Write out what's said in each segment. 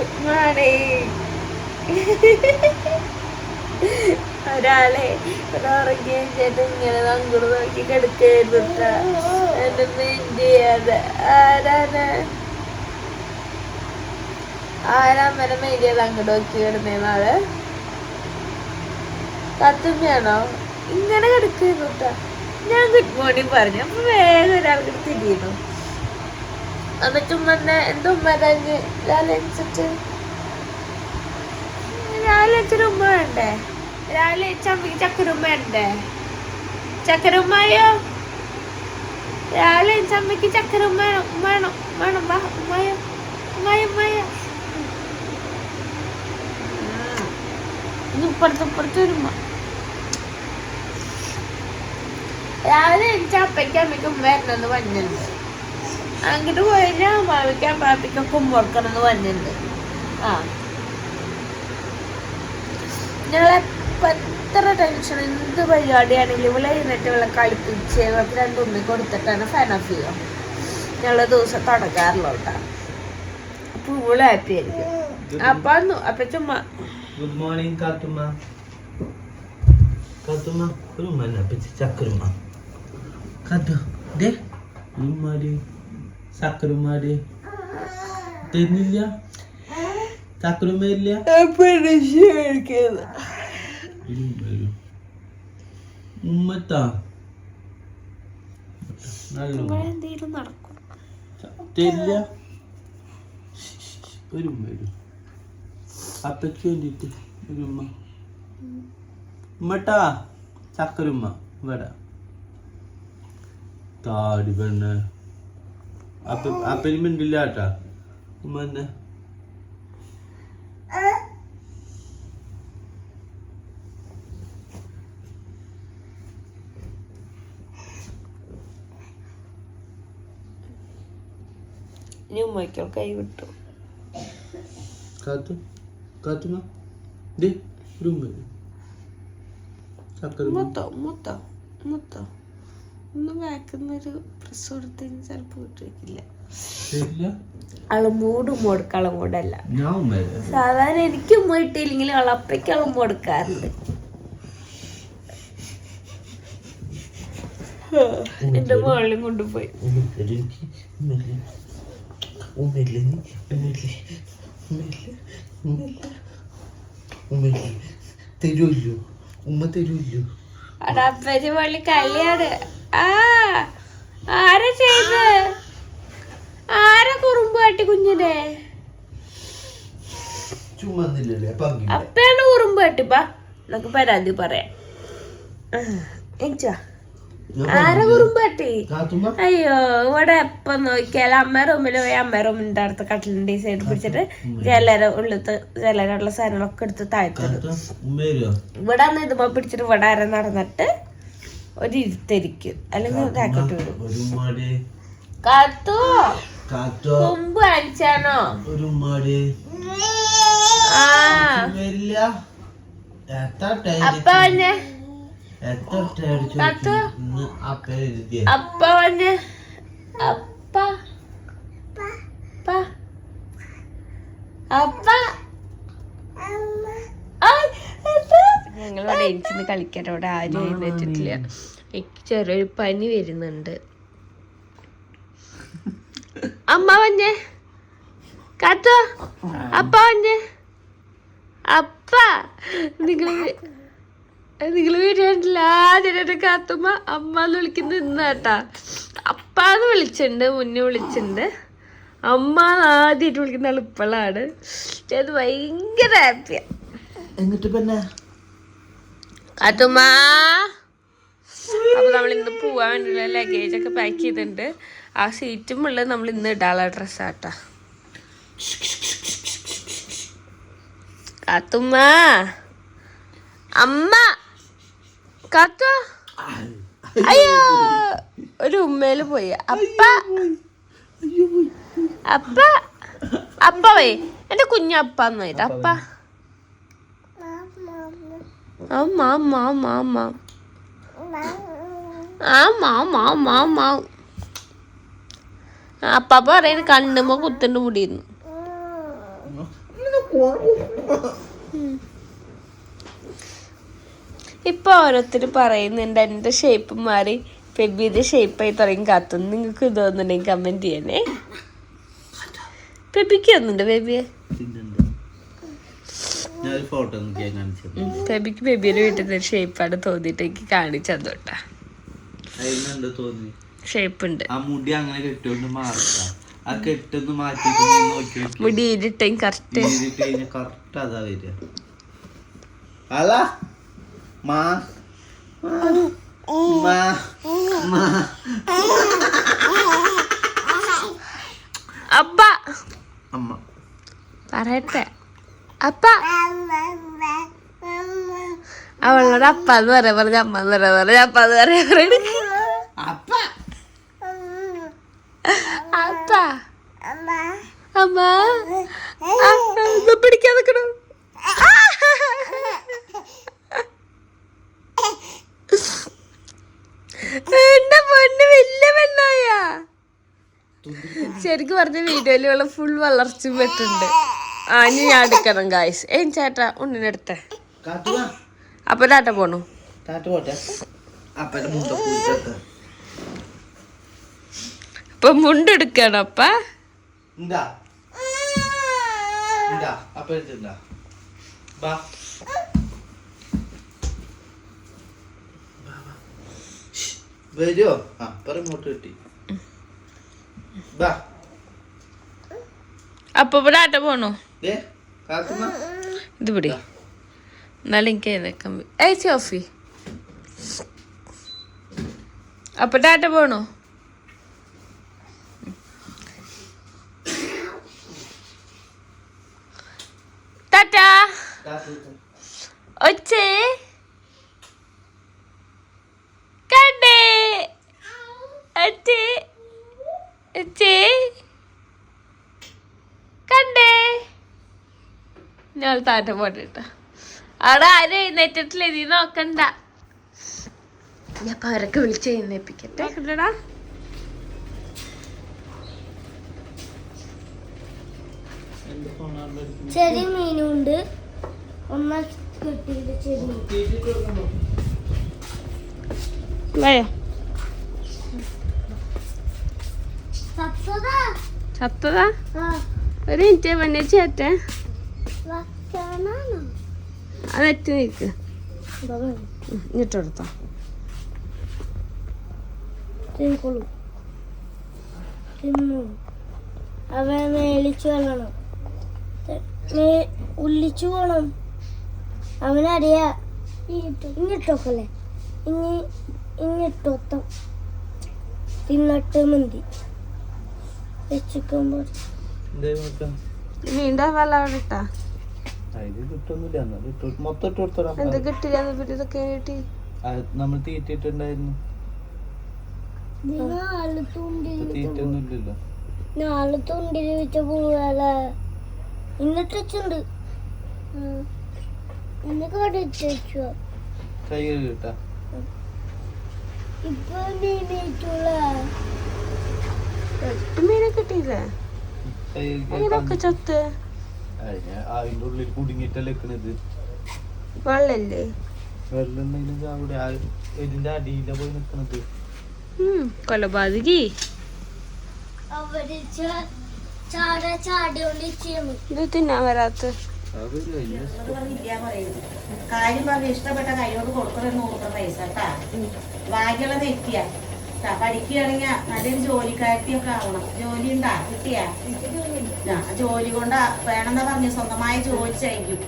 Good morning ഒരാളെ ഉറങ്ങിയ ചേട്ടൻ ഇങ്ങനെ അങ്ങോട്ട് നോക്കി കിടക്കായിരുന്നു ആരാണ്? ആരാമ്മനെ മെയിൻ ചെയ്ത് അങ്ങോട്ട് നോക്കി കിടന്നേന്നാൾ തത്തുമ്മയാണോ? ഇങ്ങനെ കിടക്കുന്നു ഞാൻ ഗുഡ് മോർണിംഗ് പറഞ്ഞു. അപ്പൊ വേഗം ഒരാൾക്ക് തിരിയുന്നു എന്നിട്ട് ഉമ്മ എന്നെ എന്റെ ഉമ്മ രാവിലെ എണിച്ചിട്ട് രാവിലെ എണിച്ചൊരു ഉമ്മ വേണ്ടേ? രാവിലെ ചക്കരുമ്മ വേണ്ടേ ചക്കരുമ്മയോ രാവിലെ ചമ്മക്ക് ചക്കരുമ്മ വേണം വേണം വാ ഉമ്മയോ. ഉമ്മയോ ഉമ്മയോ. ഇപ്പുറത്ത് ഇപ്പുറത്ത് ഒരു ഉമ്മ. രാവിലെ എനിക്ക് അപ്പയ്ക്ക് അമ്മയ്ക്കും വരണമെന്ന് പറഞ്ഞിട്ടുണ്ട്. അങ്ങോട്ട് പോയാൽ മാമിക്കാൻ പാപ്പിക്കൊക്കെ മുറക്കണമെന്ന് പറഞ്ഞിട്ടുണ്ട്. ആ. ഞങ്ങളെ എത്ര ടെൻഷൻ എന്ത് പരിപാടിയാണെങ്കിലും ഇവിടെ ഇരുന്നിട്ട് ഇവിടെ കളിപ്പിച്ച് ഇവർക്ക് രണ്ടുമ്മി കൊടുത്തിട്ടാണ് ഫാൻ ഓഫ് ചെയ്യുക. ഞങ്ങളെ ദിവസം തുടങ്ങാറുള്ള കേട്ടോ അപ്പൊ ഇവിടെ ഹാപ്പി ആയിരിക്കും. അപ്പൊ അപ്പൊ ചുമ്മാ ഗുഡ് മോർണിംഗ് കാത്തുമ്മ. കാത്തുമ്മ പിച്ച് ചക്കരുമ്മ. കാത്തു. ദേ. ഉമ്മാടി. ചക്കരുമ്മാടി തരുന്നില്ല ചക്കരുമ്മ ഇല്ല ഉമ്മത്താ. തരില്ല ഒരു ഉമ്മ ഒരു അപ്പയ്ക്ക് വേണ്ടിട്ട് ഒരു ഉമ്മ. ഉമ്മട്ടാ ചക്കരുമ്മ ഇവിടെ. താടി പെണ്ണ്. അപ്പന് മിണ്ടില്ല കേട്ടാ. ഉമ്മ തന്നെ ഇനി ഉമ്മയ്ക്കോ കൈ വിട്ടു. കാത്തു കാത്തുമ്മ ദേ. ചക്കരുമ്മ മുത്തോ മുത്തോ മുത്തോ ഒന്ന് വാക്കുന്നൊരു പ്രസ് കൊടുത്തതിന് ചിലപ്പോൾ വിട്ടിരിക്കില്ല തരില്ല ആൾ മൂട് മുടക്ക ഉമ്മ സാധാരണ എനിക്ക് ഉമ്മ കിട്ടിയില്ലെങ്കിൽ അളപ്പയ്ക്ക് അളമ്പ് കൊടുക്കാറുണ്ട് എന്റെ മോളിലും കൊണ്ടുപോയി. തരുമല്ലോ ഉമ്മ തരുമല്ലോ അവിടെ അപ്പച്ചി പള്ളി കളിയാണ് ആ ചെയ്ത്? ആരാ കുറുമ്പ് കാട്ടി കുഞ്ഞിനെ? അപ്പയാണ് കുറുമ്പ് കാട്ടിപ്പാ നമുക്ക് പരാതി പറയാം. ആരാ കുറുമ്പ് കാട്ടി? അയ്യോ ഇവിടെ എപ്പം നോക്കിയാലും അമ്മ റൂമിൽ പോയി അമ്മ റൂമിന്റെ അടുത്ത് കട്ടിലിന്റെ സൈഡ് പിടിച്ചിട്ട് ജലര ഉള്ളത്ത് ജലരുള്ള സാധനങ്ങളൊക്കെ എടുത്ത് താഴ്ത്തിടും. വരുമോ ഇവിടെ ഇതുമ്പോ പിടിച്ചിട്ട് ഇവിടെ ആരെ നടന്നിട്ട് ഒരു ഇരുത്തിരിക്കും അല്ലെങ്കിൽ ഇതാക്കിട്ട് വിടും. കാത്തു? കാത്തോ. കൊമ്പ് അടിച്ചാണോ ഒരു അപ്പ വന്നെ. കാത്തു. അപ്പ അപ്പ വന്നെ. അപ്പ. അപ്പ. അപ്പ എനിക്കിന്ന് ഇവിടെ അവിടെ ആരും എഴുന്നേറ്റിട്ടില്ല. എനിക്ക് ചെറിയൊരു പനി വരുന്നുണ്ട്. അമ്മ വഞ്ഞേ കാത്തോ. അപ്പ വഞ്ഞേ അപ്പ. നിങ്ങൾ നിങ്ങൾ വീട്ടിൽ ആദ്യമായിട്ട് കാത്തുമ്മ അമ്മ എന്ന് വിളിക്കുന്നത് ഇന്നാട്ടാ അപ്പാന്ന് വിളിച്ചിട്ടുണ്ട് മുന്നേ വിളിച്ചിട്ടുണ്ട്. അമ്മ ആദ്യമായിട്ട് വിളിക്കുന്ന ആൾ ഇപ്പോഴാണ് അത് ഭയങ്കര ഹാപ്പിയാ. എന്നിട്ട് പിന്നെ? കാത്തുമ്മ അപ്പൊ നമ്മൾ ഇന്ന് പോവാൻ വേണ്ടിയുള്ള ലഗേജ് ഒക്കെ പാക്ക് ചെയ്തിട്ടുണ്ട്. ആ സീറ്റും ഉള്ളത് നമ്മൾ ഇന്ന് ഇടാനുള്ള ഡ്രസ്സാട്ടാ കാത്തുമ്മ അമ്മ കാത്തു അയ്യോ ഒരു ഉമ്മയിൽ പോയി. അപ്പ. അപ്പ. അപ്പ വേ. എന്റെ കുഞ്ഞപ്പ എന്നായിട്ട് അപ്പ. അമ്മ അമ്മ അമ്മ അമ്മ ஆமா അമ്മ അമ്മ അമ്മ അപ്പ പറയുന്നത് കണ്ണുമ്പോ കുത്തുണ്ട് മുടിയുന്നു ഇപ്പൊ ഓരോരുത്തർ പറയുന്നുണ്ട് എന്റെ ഷേപ്പ് മാറി പെബിയുടെ ഷേപ്പായി തുടങ്ങി കാത്തുന്നു. നിങ്ങൾക്ക് തോന്നുന്നുണ്ടെങ്കിൽ കമന്റ് ചെയ്യണേ. പെബിക്ക് ഒന്നുണ്ട് ബേബിയെ ഞാൻ ഫോട്ടോ കാണിച്ചത് ബേബിക്ക് ബേബിയുടെ വീട്ടിൽ നിന്ന് ഷേപ്പാണ് തോന്നിയിട്ട് എനിക്ക് കാണിച്ചു തന്നോട്ടാ. അതിനെന്താ തോന്നി? ഷേപ്പ് ഉണ്ട്. ആ മുടി അങ്ങനെ കെട്ടുകൊണ്ട് മാറത്ത ആ കെട്ടൊന്ന് മാറ്റി നോക്കി മുടി ഈരിട്ടും കറക്റ്റ് ചെയ്തിട്ട് കഴിഞ്ഞാൽ കറക്റ്റ് അതാ വരിക. അല്ല. മാ. മാ. മാ. അപ്പ. അമ്മ. പറയട്ടെ. അപ്പ. അവളോട് അപ്പ എന്ന് പറയാ പറഞ്ഞ അമ്മ എന്ന് പറയാ പറഞ്ഞ അപ്പ എന്ന് പറയാ പറയണ അപ്പ. അപ്പ. അമ്മ. പിടിക്കാൻ നിൽക്കണം എന്റെ പൊന്ന് വലിയ പെണ്ണായ. ശരിക്കും പറഞ്ഞ വീഡിയോയിലുള്ള ഫുൾ വളർച്ച പറ്റുന്നുണ്ട് ആ ഇനി ഞാൻ എടുക്കണം ഗായ്സ് ഏ ചേട്ടാ ഉണ്ണിനെടുത്തേ അപ്പൊ ടാറ്റ പോണു. അപ്പൊ മുണ്ടെടുക്കണം അപ്പ. വരുമോ ആ പറ മുട്ട കിട്ടി. അപ്പൊ ഇവിടെ ആട്ട പോണു. ഇത് പിടി. എന്നാലും എനിക്ക് നിൽക്കാൻ ഏച്ചി സോഫി അപ്പൊ ടാറ്റ പോണോ? ടാറ്റ. ഒച്ചേ. കണ്ടേ. അച്ഛേ ഒച്ചേ കണ്ടേ ഞാൻ താറ്റ പോട്ടിട്ട് അവിടെ ആരും എഴുന്നേറ്റിട്ടില്ല നീ നോക്കണ്ട. ഞാൻ അപ്പൊ അവരൊക്കെ വിളിച്ച് എഴുന്നേപ്പിക്കട്ടെ ചെറിയ മീനുണ്ട്. ഒന്നാം കിട്ടിയിട്ട് ചെറിയ ചത്തതാ? ആ. ഒരു മിനിറ്റ് വന്നെ ചേട്ടെ വക്കാനാണോ അത് എത്തി നിൽക്ക് ഇങ്ങോട്ട് കൊടുത്തോ തിന്നോളൂ തിന്നു അവനെ മേളിച്ചു കൊള്ളണം ഉള്ളിച്ചു പോണം. അവനറിയാ ഇങ്ങിട്ടോക്കല്ലേ ഇനി ഇങ്ങിട്ടോത്തം തിന്നട്ട് മന്തി. വെച്ചിക്കുമ്പോൾ വീണ്ടും വെള്ളം അവിടെ ഇട്ടാ. അതിൽ കിട്ടൊന്നുമില്ല. എന്നാലും ഇട്ട് മൊത്തം ഇട്ട് കൊടുത്തോടാ എന്ത് കിട്ടില്ല പിന്നെ ഇതൊക്കെ കിട്ടി നമ്മൾ തീറ്റിട്ടുണ്ടായിരുന്നു തുണ്ടിൽ വെച്ച പൂവാല വെച്ചുണ്ട് വെച്ചു കൈ കിട്ടാ. ഇപ്പൊ എട്ട് മീനെ കിട്ടിയില്ലേ? ചത്ത്. അതിന്റെ ഉള്ളിൽ കുടുങ്ങിട്ടല്ലേ നിക്കണത് വെള്ളല്ലേ? വെള്ളം ആ ഇതിന്റെ അടിയില പോയി നിക്കണത് കൊലപാതകി. ഇത് തിന്നാൻ വരാത്ത. കാര്യം പറഞ്ഞ് ഇഷ്ടപ്പെട്ട കൈയോട് കൊടുക്കണ ഓർക്കുന്ന പൈസ കേട്ടാ? ബാക്കിയുള്ളത് എത്തിയ പഠിക്കുകയാണെങ്കിൽ നല്ലൊരു ജോലിക്കാരത്തിയൊക്കെ ആവണം. ജോലി ഉണ്ടാ? കിട്ടിയാ? ജോലി കൊണ്ട് വേണമെന്നാ പറഞ്ഞു. സ്വന്തമായ ജോലി ചെയ്യും.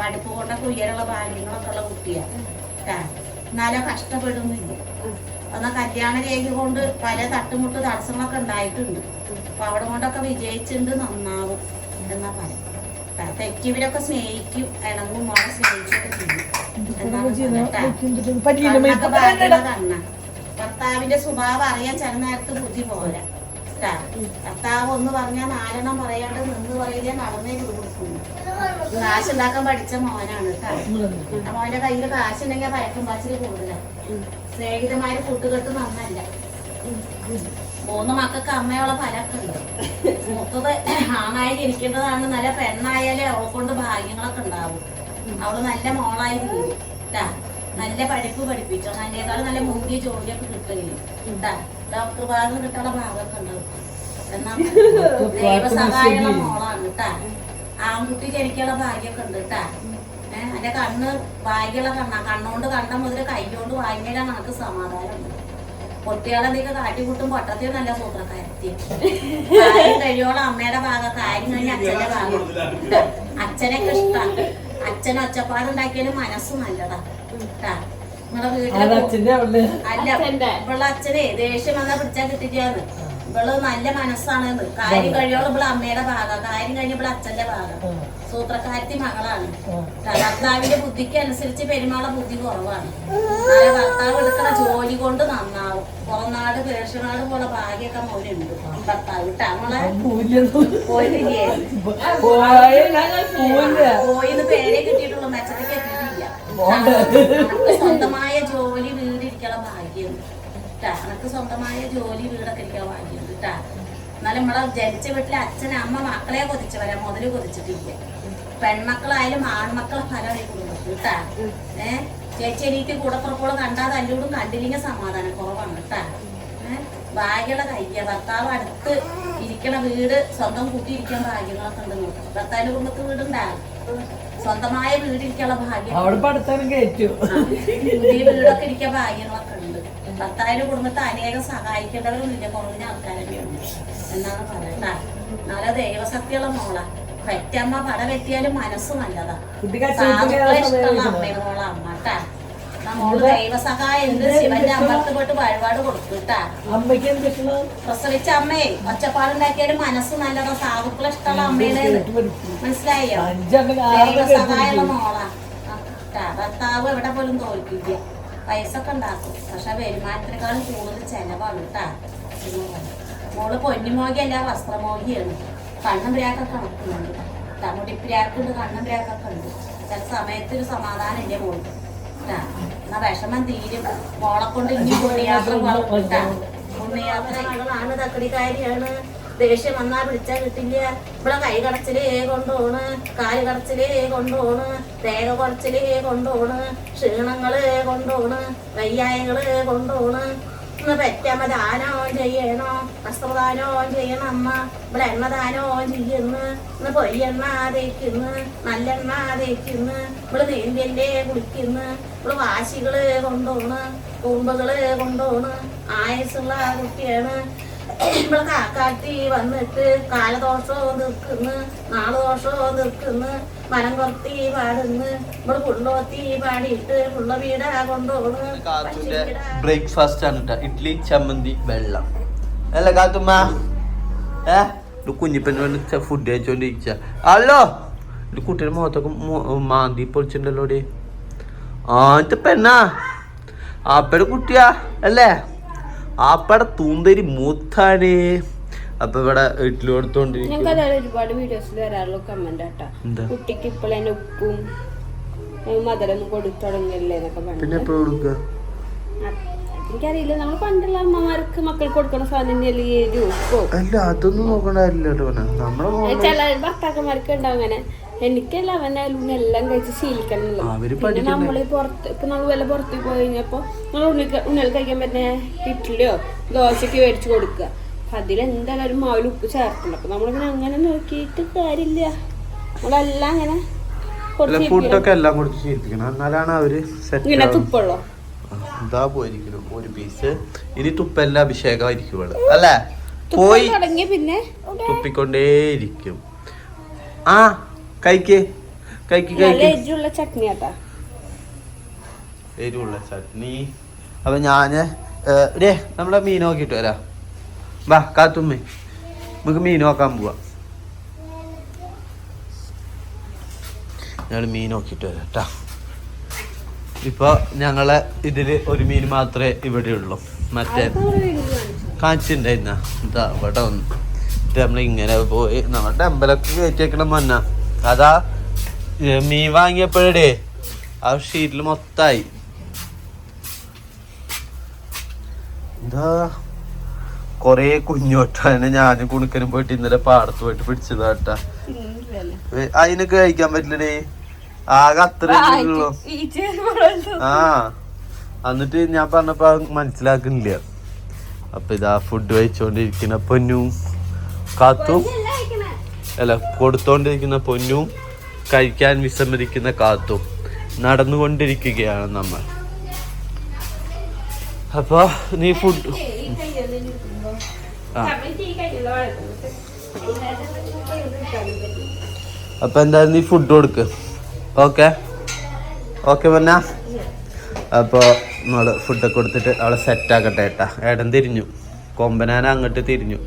പഠിപ്പ് കൊണ്ടൊക്കെ ഉയരുള്ള ഭാഗ്യങ്ങളൊക്കെ ഉള്ള കുട്ടിയാ. എന്നാലും കഷ്ടപ്പെടുന്നില്ല. എന്നാ കല്യാണ രേഖ കൊണ്ട് പല തട്ടുമുട്ട് തടസ്സങ്ങളൊക്കെ ഉണ്ടായിട്ടുണ്ട്. അപ്പൊ അവിടെ കൊണ്ടൊക്കെ വിജയിച്ചിട്ടുണ്ട് നന്നാവും എന്നാ പറയാം. തെറ്റിവരൊക്കെ സ്നേഹിക്കും ഇണങ്ങും മോളെ സ്നേഹിക്കൊക്കെ ചെയ്യും. ഭർത്താവിന്റെ സ്വഭാവം അറിയാൻ ചില നേരത്ത് ബുദ്ധി പോരാ. ഭർത്താവ് ഒന്ന് പറഞ്ഞാൽ നാലെണ്ണം പറയാണ്ട് നിന്ന് പറയില്ല നടന്നേ കൊടുക്കുന്നു കാശ് ഉണ്ടാക്കാൻ പഠിച്ച മോനാണ് മോന്റെ കയ്യിൽ കാശുണ്ടെങ്കിൽ പഴക്കം പാച്ചിൽ കൂടുതലാണ് സ്നേഹിതമായ കൂട്ടുകെട്ട് നന്നല്ല. മൂന്ന് മക്കൾക്ക് അമ്മയുള്ള ഫലക്കുണ്ട് മൂത്തത് ആണായി ഇരിക്കേണ്ടതാണ് നല്ല പെണ്ണായാലേ അവളെ കൊണ്ട് ഭാഗ്യങ്ങളൊക്കെ ഉണ്ടാവും. അവൾ നല്ല മോളായി തീരും. നല്ല പഠിപ്പ് പഠിപ്പിച്ചോ. നല്ലേക്കാളും നല്ല മുന്തിയ ജോലിയൊക്കെ കിട്ടുകയില്ല എന്താ ഡോക്ടർ ഭാഗം കിട്ടാനുള്ള ഭാഗമൊക്കെ ഉണ്ടാവും എന്നാ ദൈവസഹായമുള്ള മോളാണ് കേട്ടാ ആൺകുട്ടി ജനിക്കാനുള്ള ഭാഗ്യമൊക്കെ ഉണ്ട് കേട്ടാ ഏഹ് എന്റെ കണ്ണ് ഭാഗ്യമുള്ള കണ്ണാ. കണ്ണുകൊണ്ട് കണ്ട മുതൽ കൈകൊണ്ട് വാങ്ങിയാലാണ് നമുക്ക് സമാധാനം പൊട്ടിയാളെന്തൊക്കെ കാട്ടിക്കൂട്ടും പൊട്ടത്തിൽ നല്ല സൂത്രക്കാരത്തി കഴിയോളം അമ്മയുടെ ഭാഗം കാര്യം കഴിഞ്ഞ അച്ഛന്റെ ഭാഗം. അച്ഛനൊക്കെ ഇഷ്ടമാണ് അച്ഛൻ ഒച്ചപ്പാടുണ്ടാക്കിയാലും മനസ്സ് നല്ലതാ. അല്ല അച്ഛനെ ദേഷ്യം വന്നാ പിടിച്ചാ കിട്ടില്ലാന്ന് ഇവൾ നല്ല മനസ്സാണ് കാര്യം കഴിയോളം ഇവൾ അമ്മയുടെ ഭാഗം. കാര്യം കഴിഞ്ഞ ഇവളെ അച്ഛന്റെ ഭാഗം. സൂത്രക്കാരത്തി മകളാണ്. ഭർത്താവിന്റെ ബുദ്ധിക്ക് അനുസരിച്ച് പെരുമാള ബുദ്ധി കുറവാണ്. ഭർത്താവ് എടുക്കുന്ന ജോലി കൊണ്ട് നന്നാവും. പുറനാട് പേർഷ്യനാട് പോലെ ഭാഗ്യൊക്കെ മോനുണ്ട്. ഭർത്താവ് ഇട്ടാ പോയിന്ന് പേരെ കിട്ടിയിട്ടുള്ളൂ. മെച്ചത്തിൽ സ്വന്തമായ ജോലി വീടിരിക്കാനുള്ള ഭാഗ്യം കിട്ടാ എനക്ക് സ്വന്തമായ ജോലി വീടൊക്കെ ഇരിക്കാൻ ഭാഗ്യം കേട്ടാ എന്നാലും നമ്മളെ ജനിച്ച വീട്ടിലെ അച്ഛൻ അമ്മ മക്കളെ കൊതിച്ചവരാ മുതൽ കൊതിച്ചിട്ടില്ല. പെൺമക്കളായാലും ആൺമക്കളെ ഫലം ഈ കുടുംബത്തിൽ കേട്ടാ ഏഹ് ചേച്ചി എനിക്ക് കൂടപ്പുറപ്പോളം കണ്ടാൽ തല്ലൂടും കണ്ടില്ലെങ്കിൽ സമാധാനം കുറവാണ് കേട്ടാ ഭാഗ്യമുള്ള കയ്യ ഭർത്താവ് അടുത്ത് ഇരിക്കണ വീട് സ്വന്തം കൂട്ടിയിരിക്കാൻ ഭാഗ്യങ്ങളൊക്കെ ഉണ്ട് നോക്കാം. ഭർത്താവിന്റെ കുടുംബത്ത് വീടുണ്ടാ സ്വന്തമായ വീടിരിക്കാനുള്ള ഭാഗ്യം. അവിടെ പഠിത്തം കയറ്റു പുതിയ വീടൊക്കെ ഇരിക്കാൻ ഭാഗ്യങ്ങളൊക്കെ ഉണ്ട്. ഭർത്താവിന്റെ കുടുംബത്തെ അനേകം സഹായിക്കേണ്ടവരൊന്നുമില്ല കുറഞ്ഞ ആൾക്കാരൊക്കെ ഉണ്ട്. എന്നാണ് പറയുന്നത്. നല്ല ദൈവസത്യമുള്ള മോള. പെറ്റമ്മ പട വെറ്റിയാലും മനസ്സ് നല്ലതാ. സാധുക്കളെ ഇഷ്ടമുള്ള അമ്മയുടെ മോളാ അമ്മ പ്രസവിച്ച അമ്മയെ ഒച്ചപ്പാടുണ്ടാക്കിയാലും മനസ്സ് നല്ലതാ സാധുക്കളെ ഇഷ്ടമുള്ള അമ്മയുടെ മനസ്സിലായോ? ദൈവസഹായമുള്ള മോളാ. ഭർത്താവ് എവിടെ പോലും തോൽക്കില്ല പൈസ ഒക്കെ ഉണ്ടാക്കും. പക്ഷെ വരുമാനത്തിനേക്കാളും കൂടുതൽ ചെലവാണ് കേട്ടാ മോൾ പൊന്നിമോഗിയല്ല വസ്ത്രമോഗിയാണ് കണ്ണും ബ്രാക്കൊക്കെ നടക്കുന്നുണ്ട് മുടിപ്പിരാക്കുണ്ട് കണ്ണും ബ്രാക്കൊക്കെ ഉണ്ട്. ചില സമയത്തൊരു സമാധാനം ഇല്ല ട്ടാ. എന്നാ വിഷമം തീരും. മോളെ കൊണ്ട് ഇനി പുണ്യയാത്ര പോകട്ടാ പുണ്യയാത്രകളാണ് തക്കടിക്കാരിയാണ് ദേഷ്യം വന്നാ പിടിച്ചാ കിട്ടില്ല. ഇവിടെ കൈ കടച്ചിലേ കൊണ്ടോണ് കാൽ കടച്ചിലേ കൊണ്ടോണ് തേക കുറച്ചിലേ കൊണ്ടോണ് ക്ഷീണങ്ങൾ കൊണ്ടോണ് വയ്യായകൾ കൊണ്ടോണ്. ഇന്ന് പെറ്റമ്മ ദാനോ ചെയ്യണോ? വസ്ത്രദാനോ ചെയ്യണം അമ്മ ഇവിടെ എണ്ണ ദാനോ ചെയ്യുന്നു. ഇന്ന് പൊയ്യെണ്ണ തേക്കുന്നു. നല്ലെണ്ണ തേക്കുന്നു. ഇവിടെ നീന്തല്ലേ കുളിക്കുന്നു. ഇവിടെ വാശികൾ കൊണ്ടോണ്. കുറുമ്പുകൾ കൊണ്ടോണ്. ആയസുള്ള കുട്ടിയാണ്. ഇവിടെ കാക്കാട്ടി വന്നിട്ട് കാലദോഷവും നിൽക്കുന്നു നാളദോഷവും നിൽക്കുന്നു മരം കൊർത്തി പാടുന്നു ഇവിടെ പുള്ളോത്തി പാടിയിട്ട് പുള്ള വീടാ കൊണ്ടുപോകുന്നു. ബ്രേക്ക്ഫാസ്റ്റ് ആണ് ഇഡ്ഡലി ചമ്മന്തി വെള്ളം. അല്ല കാത്തുമ്മ. ഏ? ഇത് കുഞ്ഞിപ്പൻ ഫുഡ് കഴിച്ചോണ്ടിരിക്ക. ഹലോ ഇത് കുട്ടിയുടെ മുഖത്തൊക്കെ മാന്തി പൊളിച്ചിട്ടുണ്ടല്ലോ ഡേ ആ ഇത് പെണ്ണാ. ആപ്പയുടെ കുട്ടിയാ അല്ലേ? ആപ്പയുടെ തൂന്തരി മൂത്താണ് അപ്പൊ ഇവിടെ വീട്ടിൽ കൊടുത്തോണ്ടിരിക്കും ഒരുപാട് വീഡിയോസിൽ വരാറുള്ള കമന്റ് ആട്ടാ. കുട്ടിക്ക് ഇപ്പോഴും ഉപ്പും കൊടുത്തു പിന്നെ പറഞ്ഞു എപ്പോ കൊടുക്കുക എനിക്കറിയില്ല നമ്മൾ പണ്ടുള്ള അമ്മമാർക്ക് മക്കൾക്ക് കൊടുക്കുന്ന സാധനം അല്ല അതൊന്നും നോക്കണ്ട കേട്ടോ നമ്മളെ ചില ഭർത്താക്കന്മാർക്ക് ഉണ്ടാവും അങ്ങനെ. എനിക്കല്ല അവനായാലും എല്ലാം കഴിച്ച് ശീലിക്കണം എന്നുള്ളത്. പിന്നെ നമ്മൾ പുറത്ത് ഇപ്പൊ നമ്മൾ വല്ല പുറത്ത് പോയി കഴിഞ്ഞപ്പോ നമ്മൾ ഉണ്ണി ഉണ്ണികൾ കഴിക്കാൻ പറ്റുന്ന ഇഡ്ഡലിയോ ദോശയ്ക്ക് മേടിച്ചു കൊടുക്കുക. അപ്പൊ അതിലെന്തായാലും മാവിൽ ഉപ്പ് ചേർക്കണം. അപ്പൊ നമ്മളിങ്ങനെ അങ്ങനെ നോക്കിയിട്ട് കാര്യമില്ല. നമ്മളെല്ലാം അങ്ങനെ ഫുഡൊക്കെ എല്ലാം കൊടുത്ത് ശീലിപ്പിക്കണം. എന്നാലാണ് അവർ ഇങ്ങനെ തുപ്പുള്ളോ? ഇതാ പോയിരിക്കുന്നു ഒരു പീസ് ഇനി തുപ്പല്ല അഭിഷേകമായിരിക്കും ഇവൾ അല്ലേ പോയി പിന്നെ തുപ്പിക്കൊണ്ടേയിരിക്കും. ആ കഴിക്ക്. കഴിക്ക് നല്ല കഴിക്ക്. എരിവുള്ള ചട്നി ആട്ടാ. എരിവുള്ള ചട്നി. അപ്പൊ ഞാൻ ഡേ നമ്മളെ മീൻ നോക്കിട്ട് വരാം. വാ കാത്തുമ്മേ. നമുക്ക് മീൻ നോക്കാൻ പോവാ. ഞങ്ങൾ മീൻ നോക്കിട്ട് വരാം കേട്ടാ ഇപ്പൊ ഞങ്ങളെ ഇതിൽ ഒരു മീൻ മാത്രമേ ഇവിടെ ഉള്ളൂ. മറ്റേ കാണിച്ചിട്ടുണ്ടായിരുന്ന ഇതാ ഇവിടെ ഒന്ന് ഇത് നമ്മൾ ഇങ്ങനെ പോയി. നമ്മുടെ അമ്പലമൊക്കെ കയറ്റി വെക്കണം മന്ന അതാ മീൻ വാങ്ങിയപ്പോഴേ ആ ഷീറ്റിൽ മൊത്തായി. എന്താ? കൊറേ കുഞ്ഞോട്ടാണ് ഞാനും കുണുക്കനും പോയിട്ട് ഇന്നലെ പാടത്ത് പോയിട്ട് പിടിച്ചതാട്ട അതിനൊക്കെ കഴിക്കാൻ പറ്റില്ലടേ. ആകെ അത്ര ആ എന്നിട്ട് ഞാൻ പറഞ്ഞപ്പോ മനസ്സിലാക്കുന്നില്ല. അപ്പൊ ഇതാ ഫുഡ് കഴിച്ചോണ്ടിരിക്കുന്ന പൊന്നും. കാത്തും. അല്ല കൊടുത്തോണ്ടിരിക്കുന്ന പൊന്നും കഴിക്കാൻ വിസമ്മതിക്കുന്ന കാത്തും നടന്നുകൊണ്ടിരിക്കുകയാണ് നമ്മൾ. അപ്പൊ നീ ഫുഡ് അപ്പൊ എന്തായാലും നീ ഫുഡ് കൊടുക്ക്. ഓക്കെ ഓക്കെ മന്ന അപ്പൊ നമ്മൾ ഫുഡൊക്കെ കൊടുത്തിട്ട് അവളെ സെറ്റ് ആക്കട്ടെ ഏട്ടാ ഏടൻ തിരിഞ്ഞു. കൊമ്പനാന അങ്ങോട്ട് തിരിഞ്ഞു.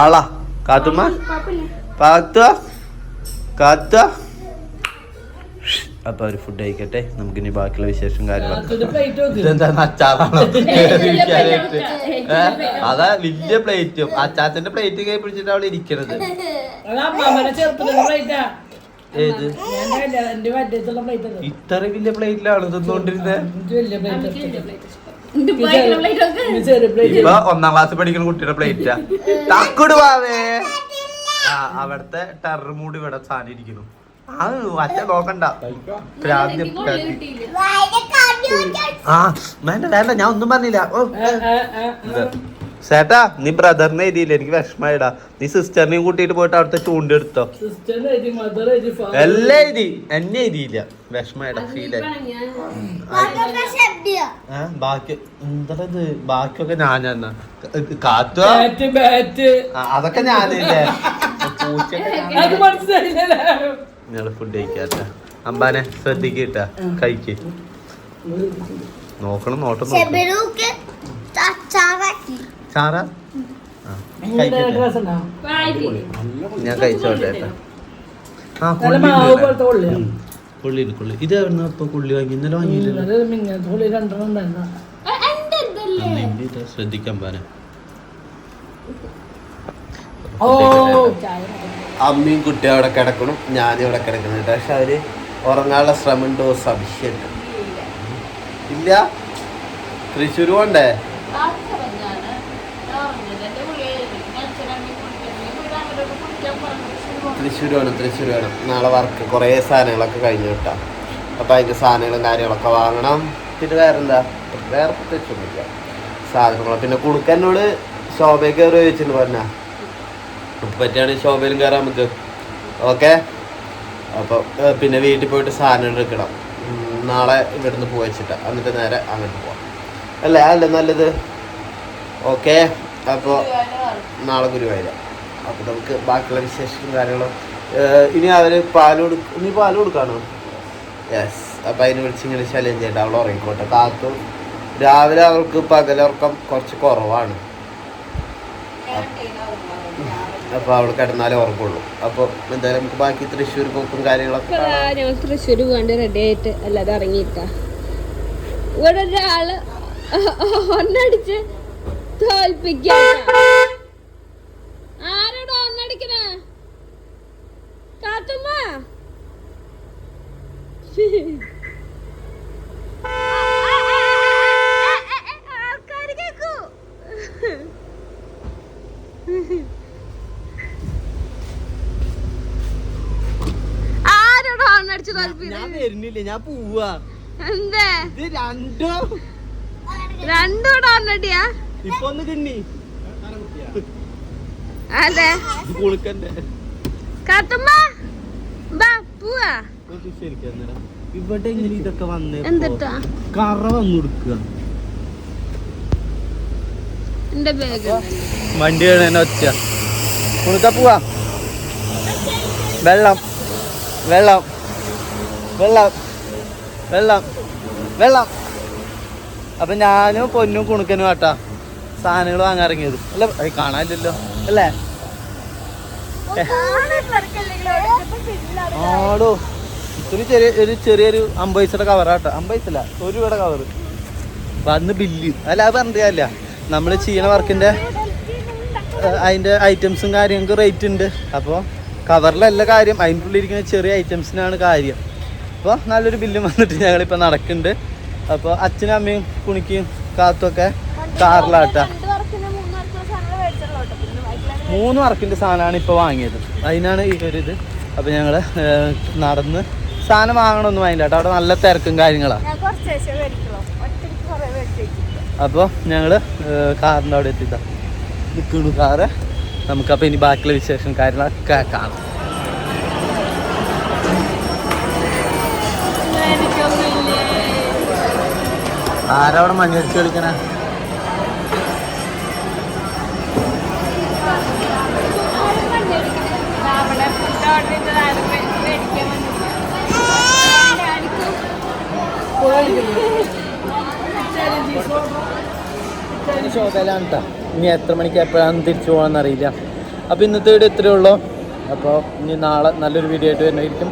ആളാ. കാത്തുമ്മ പാത്ത കാത്ത അപ്പൊ അവർ ഫുഡ് കഴിക്കട്ടെ നമുക്ക് ഇനി ബാക്കിയുള്ള വിശേഷം കാര്യങ്ങളൊക്കെ അച്ചാറാണോ? അതാ വലിയ പ്ലേറ്റും അച്ചാച്ചന്റെ പ്ലേറ്റ് കൈ പിടിച്ചിട്ട് അവിടെ ഇരിക്കണത് ഏത് ഇത്ര വലിയ പ്ലേറ്റിലാണ് തിന്നോണ്ടിരുന്നത് ഇപ്പൊ ഒന്നാം ക്ലാസ് പഠിക്കുന്ന കുട്ടിയുടെ പ്ലേറ്റാ തക്കുട് വാവേ ആ അവിടത്തെ ടെറർ മൂഡ് ഇവിടെ സാധനം ആ അച്ഛ നോക്കണ്ട. പ്രാന്തി ആ വേണ്ട വേണ്ട ഞാൻ ഒന്നും പറഞ്ഞില്ല. ഓ ചേട്ടാ നീ ബ്രദറിനെ എഴുതിയില്ല? എനിക്ക് വിഷമായിടാ നീ സിസ്റ്ററിനെയും കൂട്ടിയിട്ട് പോയിട്ട് അവിടുത്തെ ചൂണ്ടെടുത്തോ എടുത്തോ? എല്ലാം എഴുതി. എന്നെ എഴുതിയില്ല. വിഷമായിടാ ഫീലായി ആ ബാക്കി എന്താ ഇത് ബാക്കിയൊക്കെ ഞാൻ ബാറ്റ് ആ, അതൊക്കെ ഞാനില്ലേ. നിങ്ങൾ ഫുഡ് കഴിക്കാത്ത. അമ്പാനെ ശ്രദ്ധിക്കട്ട കഴിക്ക്. നോക്കണം നോട്ടം നോക്കണം ചാറ? ഞാൻ കഴിച്ചോട്ടെ. ആ കൊള്ളി. കൊള്ളി ഇത് എവിടുന്ന ഇപ്പൊ കൊള്ളി വാങ്ങി? ഇന്നലെ ശ്രദ്ധിക്കാൻ പാന. ഓ ചായ അമ്മയും കുട്ടി അവിടെ കിടക്കണം. ഞാനും ഇവിടെ കിടക്കുന്നുണ്ട് പക്ഷെ അവർ ഉറങ്ങാനുള്ള ശ്രമമുണ്ടോ. സംശയം ഇല്ല? തൃശ്ശൂർ പോണ്ടേ? തൃശ്ശൂർ വേണം തൃശ്ശൂർ വേണം. നാളെ വർക്ക് കുറേ സാധനങ്ങളൊക്കെ കഴിഞ്ഞു കിട്ടാം. അപ്പോൾ അതിന്റെ സാധനങ്ങളും കാര്യങ്ങളൊക്കെ വാങ്ങണം. പിന്നെ വേറെ എന്താ വേറെ പ്രത്യേകിച്ചൊന്നുമില്ല സാധനങ്ങൾ പിന്നെ കുടുക്കനോട് ശോഭയ്ക്ക് കയറി ചോദിച്ചിട്ട് പറഞ്ഞാൽ പറ്റുകയാണെങ്കിൽ ശോഭയിലും കയറാൻ നമുക്ക് ഓക്കെ? അപ്പോൾ പിന്നെ വീട്ടിൽ പോയിട്ട് സാധനം എടുക്കണം. നാളെ ഇവിടുന്ന് പോയി വെച്ചിട്ട്. എന്നിട്ട് നേരെ അങ്ങോട്ട് പോവാം. അല്ലേ? അല്ലേ നല്ലത്? ഓക്കെ? അപ്പോൾ നാളെ ഗുരുവായൂര. അപ്പോൾ നമുക്ക് ബാക്കിയുള്ള വിശേഷം കാര്യങ്ങളും ഇനി അവർ പാൽ കൊടുക്കും ഇനി പാൽ കൊടുക്കാണോ യെസ് അപ്പോൾ അതിന് വിളിച്ച് ഇങ്ങനെ ശല്യം ചെയ്യണ്ട അവൾ ഉറങ്ങിക്കോട്ടെ. കാത്തു രാവിലെ അവൾക്ക് പകലുറക്കം കുറച്ച് കുറവാണ്. അപ്പോൾ അവൾ കിടന്നാലേ ഉറങ്ങുള്ളൂ. അപ്പോൾ എന്തായാലും നമുക്ക് ബാക്കി തൃശ്ശൂർ പോക്കും കാര്യങ്ങളൊക്കെ. ഞങ്ങൾ തൃശ്ശൂർ പോകാണ്ട് റെഡി ആയിട്ട് അല്ലാതെ ഇറങ്ങിയിട്ടാ. ഇവിടെ ഒരാൾ ഒന്നടിച്ച് തോൽപ്പിക്കാൻ ഞാൻ പോവാ. എന്താ? ഇത് രണ്ടോ. രണ്ടോടെ ഒന്നടിയാ ഇപ്പൊ ഒന്ന് കിണ്ണി. അതെ. കുളിക്കണ്ടേ കാത്തുമ്മ ബാ പോവാ. ഇവിടെ എങ്ങനെ ഇതൊക്കെ വന്നേ എന്തിട്ടാ? കറ വന്നു കൊടുക്കുക. എന്റെ ബാഗ് വണ്ടി വേണേനെ ഒച്ച കുളുക്ക പോവാ. വെള്ളം. വെള്ളം. വെള്ളം. വെള്ളം. വെള്ളം. അപ്പൊ ഞാനും പൊന്നും കുണുക്കനും ആട്ടാ. സാധനങ്ങൾ വാങ്ങാൻ ഇറങ്ങിയത്. അല്ല അത് കാണാനില്ലല്ലോ. അല്ലേ? ആടോ. ഒരു ചെറിയ ഒരു ചെറിയൊരു അമ്പത് പൈസയുടെ കവറാട്ടോ അമ്പത് പൈസല്ല ഒരു രൂപയുടെ കവർ വന്ന് ബില്ല്. അല്ല അത് പറഞ്ഞില്ല നമ്മൾ ചെയ്യണ വർക്കിന്റെ അതിന്റെ ഐറ്റംസും കാര്യങ്ങൾക്ക് റേറ്റ് ഉണ്ട്. അപ്പോൾ കവറിലല്ല കാര്യം അതിന്റെ ഉള്ളിലിരിക്കുന്ന ചെറിയ ഐറ്റംസിനാണ് കാര്യം. അപ്പോൾ നല്ലൊരു ബില്ലും വന്നിട്ട് ഞങ്ങളിപ്പോൾ നടക്കുന്നുണ്ട്. അപ്പോൾ അച്ഛനും അമ്മയും കുണിക്കും കാത്തുമൊക്കെ കാറിലാട്ടാ. മൂന്ന് വർക്കിന്റെ സാധനമാണ് ഇപ്പോൾ വാങ്ങിയത്. അതിനാണ് ഈ ഒരു ഇത്. അപ്പോൾ ഞങ്ങൾ നടന്ന് സാധനം വാങ്ങണമെന്ന് കേട്ടോ. അവിടെ നല്ല തിരക്കും കാര്യങ്ങളാണ് അപ്പോൾ ഞങ്ങൾ കാറിന്റെ അവിടെ എത്തിയിട്ടാണ് നിൽക്കുന്നു കാറ്. നമുക്കപ്പോൾ ഇനി ബാക്കിയുള്ള വിശേഷം കാര്യങ്ങളൊക്കെ കാണാം. ആരവിടെ മഞ്ഞടിച്ച് കളിക്കണേ? ഇനി എത്ര മണിക്ക് എപ്പോഴാണ് തിരിച്ചു പോകണമെന്ന് അറിയില്ല അപ്പോൾ ഇന്നത്തെ വീഡിയോ ഇത്രയേ ഉള്ളൂ. അപ്പോൾ ഇനി നാളെ നല്ലൊരു വീഡിയോ ആയിട്ട് വരുന്നതായിരിക്കും.